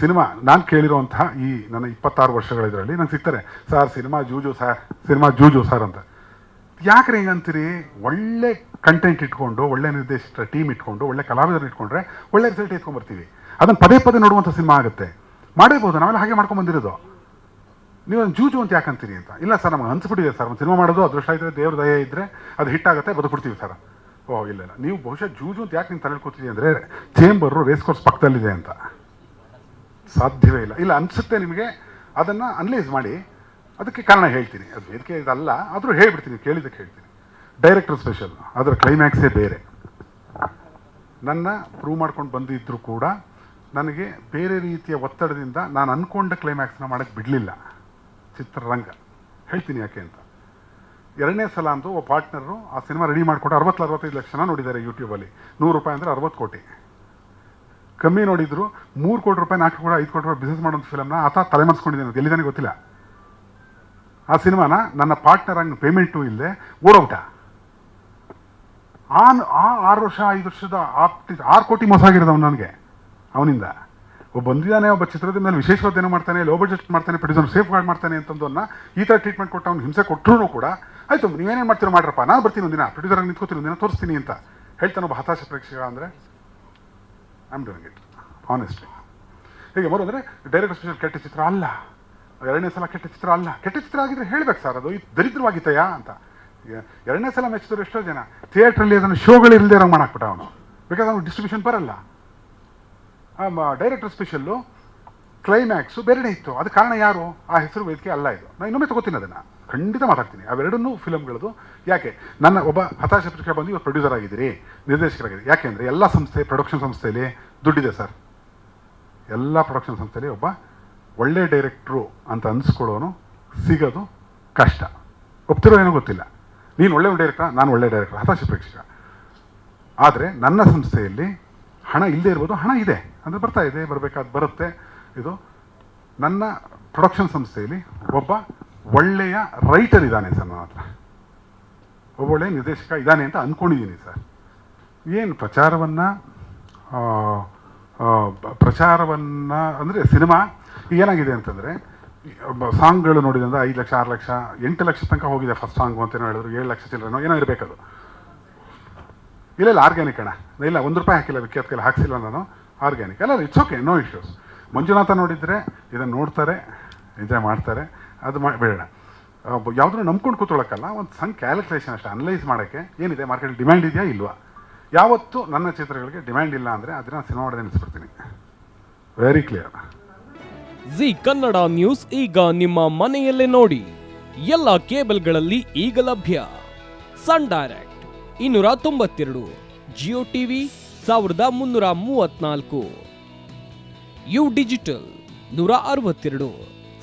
Cinema, ನಾನು ಕೇಳಿರುವಂತಹ ಈ ನನ್ನ ಇಪ್ಪತ್ತಾರು ವರ್ಷಗಳ ಇದರಲ್ಲಿ ನಂಗೆ ಸಿಗ್ತಾರೆ. ಸರ್, ಸಿನಿಮಾ ಜೂಜು ಸರ್, ಸಿನಿಮಾ ಜೂಜು ಸರ್ ಅಂತ. ಯಾಕ್ರೆ ಹೇಗಂತೀರಿ ಒಳ್ಳೆ ಕಂಟೆಂಟ್ ಇಟ್ಕೊಂಡು, ಒಳ್ಳೆ ನಿರ್ದೇಶಕರ ಟೀಮ್ ಇಟ್ಕೊಂಡು, ಒಳ್ಳೆ ಕಲಾವಿದರು ಇಟ್ಕೊಂಡ್ರೆ ಒಳ್ಳೆ ರಿಸಲ್ಟ್ ಎತ್ಕೊಂಡ್ಬರ್ತೀವಿ. ಅದನ್ನು ಪದೇ ಪದೇ ನೋಡುವಂಥ ಸಿನಿಮಾ ಆಗುತ್ತೆ. ಮಾಡಿರ್ಬೋದು ನಾವೆಲ್ಲ ಹಾಗೆ ಮಾಡ್ಕೊಂಡ್ಬಂದಿರೋದು ನೀವು ಒಂದು ಜೂಜು ಅಂತ ಯಾಕಂತೀರಿ ಅಂತ. ಇಲ್ಲ ಸರ್, ನಮ್ಗೆ ಅನ್ಸ್ಬಿಟ್ಟಿದೆ ಸರ್, ಒಂದು ಸಿನಿಮಾ ಮಾಡೋದು, ಅದೃಷ್ಟ ಇದ್ದರೆ ದೇವ್ರ ದಯ ಇದ್ದರೆ ಅದು ಹಿಟ್ಟಾಗುತ್ತೆ ಬದುಕ್ಬಿಡ್ತೀವಿ ಸರ್. ಓ, ಇಲ್ಲ ನೀವು ಬಹುಶಃ ಜೂಜು ಅಂತ ಯಾಕೆ ನಿಮ್ಮ ತಲೆ ಕೂತಿದ್ದೀವಿ ಅಂದರೆ ಚೇಂಬರು ರೇಸ್ ಕೋರ್ಸ್ ಪಕ್ಕದಲ್ಲಿದೆ ಅಂತ. ಸಾಧ್ಯವೇ ಇಲ್ಲ. ಇಲ್ಲ, ಅನಿಸುತ್ತೆ ನಿಮಗೆ, ಅದನ್ನು ಅನಲೈಸ್ ಮಾಡಿ, ಅದಕ್ಕೆ ಕಾರಣ ಹೇಳ್ತೀನಿ. ಅದು ವೇದಿಕೆ ಇದಲ್ಲ, ಆದರೂ ಹೇಳ್ಬಿಡ್ತೀನಿ ಕೇಳಿದಕ್ಕೆ ಹೇಳ್ತೀನಿ. ಡೈರೆಕ್ಟರ್ ಸ್ಪೆಷಲ್ ಅದರ ಕ್ಲೈಮ್ಯಾಕ್ಸೇ ಬೇರೆ. ನನ್ನ ಪ್ರೂವ್ ಮಾಡ್ಕೊಂಡು ಬಂದಿದ್ದರೂ ಕೂಡ, ನನಗೆ ಬೇರೆ ರೀತಿಯ ಒತ್ತಡದಿಂದ ನಾನು ಅಂದ್ಕೊಂಡ ಕ್ಲೈಮ್ಯಾಕ್ಸ್ನ ಮಾಡೋಕ್ಕೆ ಬಿಡಲಿಲ್ಲ. ಚಿತ್ರರಂಗ. ಹೇಳ್ತೀನಿ ಯಾಕೆ ಅಂತ. ಎರಡನೇ ಸಲ ಅಂತೂ ಒಬ್ಬ ಪಾರ್ಟ್ನರು ಆ ಸಿನಿಮಾ ರೆಡಿ ಮಾಡಿಕೊಟ್ಟು ಅರವತ್ತು ಅರವತ್ತೈದು ಲಕ್ಷ ನೋಡಿದ್ದಾರೆ ಯೂಟ್ಯೂಬಲ್ಲಿ ನೂರು ರೂಪಾಯಿ ಅಂದರೆ ಅರವತ್ತು ಕೋಟಿ. ಕಮ್ಮಿ ನೋಡಿದ್ರು ಮೂರು ಕೋಟಿ ರೂಪಾಯಿ, ನಾಲ್ಕು ಕೋಟಿ, ಐದು ಕೋಟಿ ರೂಪಾಯಿ ಬಿಸ್ನೆಸ್ ಮಾಡೋಂಥ ಫಿಲಮ್ನ ಆತ ತಲೆಮರೆಸ್ಕೊಂಡಿದ್ದಾನೆ ಅಂತ ಎಲ್ಲಿದ್ದಾನೆ ಗೊತ್ತಿಲ್ಲ. ಆ ಸಿನಿಮಾನ ನನ್ನ ಪಾರ್ಟ್ನರ್ ಹಂಗೆ ಪೇಮೆಂಟು ಇಲ್ಲದೆ ಓಡೋಗ್ಬಿಟ್ಟ. ಆನ್ ಆ ಆರು ವರ್ಷ, ಐದು ವರ್ಷದ ಆಪ್ತಿ ಆರು ಕೋಟಿ ಮೋಸ ಆಗಿರೋದು ನನಗೆ, ಅವನಿಂದ. ಒಬ್ಬ ಬಂದಿದ್ದಾನೆ, ಒಬ್ಬ ಚಿತ್ರದ ಮೇಲೆ ವಿಶೇಷವಾದ ಏನೋ ಮಾಡ್ತಾನೆ ಲೋ ಬಜೆಟ್ ಮಾಡ್ತಾನೆ ಪ್ರೊಡ್ಯೂಸರ್ ಸೇಫ್ ಗಾರ್ಡ್ ಮಾಡ್ತಾನೆ ಅಂತಂದನ್ನ ಈ ಥರ ಟ್ರೀಟ್ಮೆಂಟ್ ಕೊಟ್ಟು ಅವ್ನು ಹಿಂಸೆ ಕೊಟ್ಟರು ಕೂಡ, ಆಯಿತು ನೀವೇನೇನು ಮಾಡ್ತೀರೋ, ಮಾಡ್ರಪ್ಪ, ನಾನು ಬರ್ತೀನಿ ಒಂದಿನ ಪ್ರೊಡ್ಯೂಸರ್ ನಿಂತ್ಕೋತೀನಿ ಒಂದಿನ, ತೋರಿಸ್ತೀನಿ ಅಂತ ಹೇಳ್ತಾನೆ ಒಬ್ಬ ಹತಾಶ ಪ್ರೇಕ್ಷಕ ಅಂದರೆ. I am doing it honestly ಹೀಗೆ ಅಂದರೆ ಡೈರೆಕ್ಟ್ ಸ್ಪೆಷಲ್ ಕೆಟ್ಟ ಚಿತ್ರ ಅಲ್ಲ. ಎರಡನೇ ಸಲ ಕೆಟ್ಟ ಚಿತ್ರ ಅಲ್ಲ. ಕೆಟ್ಟ ಚಿತ್ರ ಆಗಿದ್ರೆ ಹೇಳ್ಬೇಕು ಸರ್, ಅದು ದರಿದ್ರವಾಗಿತ್ತಯಾ ಅಂತ. ಎರಡನೇ ಸಲ ಮೆಚ್ಚಿದ್ರು ಎಷ್ಟೋ ಜನ. ಥಿಯೇಟ್ರಲ್ಲಿ ಅದನ್ನು ಶೋಗಳು ಇಲ್ಲದೆ ಇರೋಂಗೆ ಮಾಡಾಕ್ಬಿಟ್ಟ ಅವನು. ಬಿಕಾಸ್ ಅವನು ಡಿಸ್ಟ್ರಿಬ್ಯೂಷನ್ ಬರಲ್ಲ. ಡೈರೆಕ್ಟರ್ ಸ್ಪೆಷಲ್ಲು ಕ್ಲೈಮ್ಯಾಕ್ಸು ಬೇರೆಡೆ ಇತ್ತು. ಅದು ಕಾರಣ ಯಾರು? ಆ ಹೆಸರು ವೇದಿಕೆ ಅಲ್ಲ ಇದು. ನಾನು ಇನ್ನೊಮ್ಮೆ ತಗೋತೀನಿ ಅದನ್ನು. ಖಂಡಿತ ಮಾತಾಡ್ತೀನಿ. ಅವೆರಡನ್ನೂ ಫಿಲಮ್ಗಳದು ಯಾಕೆ? ನನ್ನ ಒಬ್ಬ ಹತಾಶ ಪತ್ರಿಕೆ ಬಂದು ಇವತ್ತು ಪ್ರೊಡ್ಯೂಸರ್ ಆಗಿದ್ದೀರಿ, ನಿರ್ದೇಶಕರಾಗಿದ್ದೀರಿ. ಯಾಕೆ ಅಂದರೆ ಎಲ್ಲ ಸಂಸ್ಥೆ ಪ್ರೊಡಕ್ಷನ್ ಸಂಸ್ಥೆಯಲ್ಲಿ ದುಡ್ಡಿದೆ ಸರ್. ಎಲ್ಲ ಪ್ರೊಡಕ್ಷನ್ ಸಂಸ್ಥೆಯಲ್ಲಿ ಒಬ್ಬ ಒಳ್ಳೆ ಡೈರೆಕ್ಟ್ರು ಅಂತ ಅನ್ಸ್ಕೊಳ್ಳೋನು ಸಿಗೋದು ಕಷ್ಟ. ಒಪ್ತಿರೋ ಏನೋ ಗೊತ್ತಿಲ್ಲ. ನೀನು ಒಳ್ಳೆ ಡೈರೆಕ್ಟರ್ ನಾನು ಒಳ್ಳೆ ಡೈರೆಕ್ಟರ್ ಹತಾಶ ಪ್ರೇಕ್ಷಕ. ಆದರೆ ನನ್ನ ಸಂಸ್ಥೆಯಲ್ಲಿ ಹಣ ಇಲ್ಲದೆ ಇರ್ಬೋದು, ಹಣ ಇದೆ. ಅಂದರೆ ಬರ್ತಾ ಇದೆ, ಬರಬೇಕಾದ ಬರುತ್ತೆ. ಇದು ನನ್ನ ಪ್ರೊಡಕ್ಷನ್ ಸಂಸ್ಥೆಯಲ್ಲಿ ಒಬ್ಬ ಒಳ್ಳೆಯ ರೈಟರ್ ಇದ್ದಾನೆ ಸರ್ ನನ್ನ ಹತ್ರ. ಒಬ್ಬ ಒಳ್ಳೆಯ ನಿರ್ದೇಶಕ ಇದ್ದಾನೆ ಅಂತ ಅಂದ್ಕೊಂಡಿದ್ದೀನಿ ಸರ್. ಏನು ಪ್ರಚಾರವನ್ನು ಪ್ರಚಾರವನ್ನು ಅಂದರೆ ಸಿನಿಮಾ ಏನಾಗಿದೆ ಅಂತಂದರೆ ಸಾಂಗ್ಗಳು ನೋಡಿದಂದ್ರೆ ಐದು ಲಕ್ಷ, ಆರು ಲಕ್ಷ, ಎಂಟು ಲಕ್ಷ ತನಕ ಹೋಗಿದೆ ಫಸ್ಟ್ ಸಾಂಗು ಅಂತ ಹೇಳಿದ್ರು, ಏಳು ಲಕ್ಷ ಚಿಲ್ಲರೆನೋ ಏನೋ ಇರಬೇಕದು ಇಲ್ಲ ಇಲ್ಲ ಆರ್ಗ್ಯಾನಿಕ್ ಅಣ್ಣ. ಇಲ್ಲ, ಒಂದು ರೂಪಾಯಿ ಹಾಕಿಲ್ಲ ವಿಖ್ಯಾತ ಹಾಕ್ಸಿಲ್ಲ ನಾನು. ಆರ್ಗ್ಯಾನಿಕ್ ಅಲ್ಲ it's okay no issues Manjunath ನೋಡಿದರೆ ಇದನ್ನು ನೋಡ್ತಾರೆ ಎಂಜಾಯ್ ಮಾಡ್ತಾರೆ. ಅದು ಮಾಡಿ ಬೇಡ. ಯಾವುದನ್ನು ನಂಬ್ಕೊಂಡು ಕೂತ್ಕೊಳ್ಳೋಕ್ಕಲ್ಲ, ಒಂದು ಸಣ್ಣ ಕ್ಯಾಲ್ಕುಲೇಷನ್ ಅಷ್ಟೇ ಅನಲೈಸ್ ಮಾಡೋಕ್ಕೆ ಏನಿದೆ? ಮಾರ್ಕೆಟಲ್ಲಿ ಡಿಮ್ಯಾಂಡ್ ಇದೆಯಾ ಇಲ್ವಾ? ಯಾವತ್ತು ನನ್ನ ಚಿತ್ರಗಳಿಗೆ ಡಿಮ್ಯಾಂಡ್ ಇಲ್ಲ ಅಂದರೆ ಅದನ್ನ ಸಿನಿಮಾ ಮಾಡೋದೇ very clear Zee Kannada News ಈಗ ನಿಮ್ಮ ಮನೆಯಲ್ಲೇ ನೋಡಿ. ಎಲ್ಲ ಕೇಬಲ್ಗಳಲ್ಲಿ ಈಗ ಲಭ್ಯ. ಸನ್ ಡೈರೆಕ್ಟ್, ಇನ್ನೂರ ತೊಂಬತ್ತೆರಡು. ಜಿಯೋ ಟಿವಿ ಸಾವಿರದ ಮುನ್ನೂರ ಮೂವತ್ನಾಲ್ಕು ಯು ಡಿಜಿಟಲ್, ನೂರ ಅರವತ್ತೆರಡು.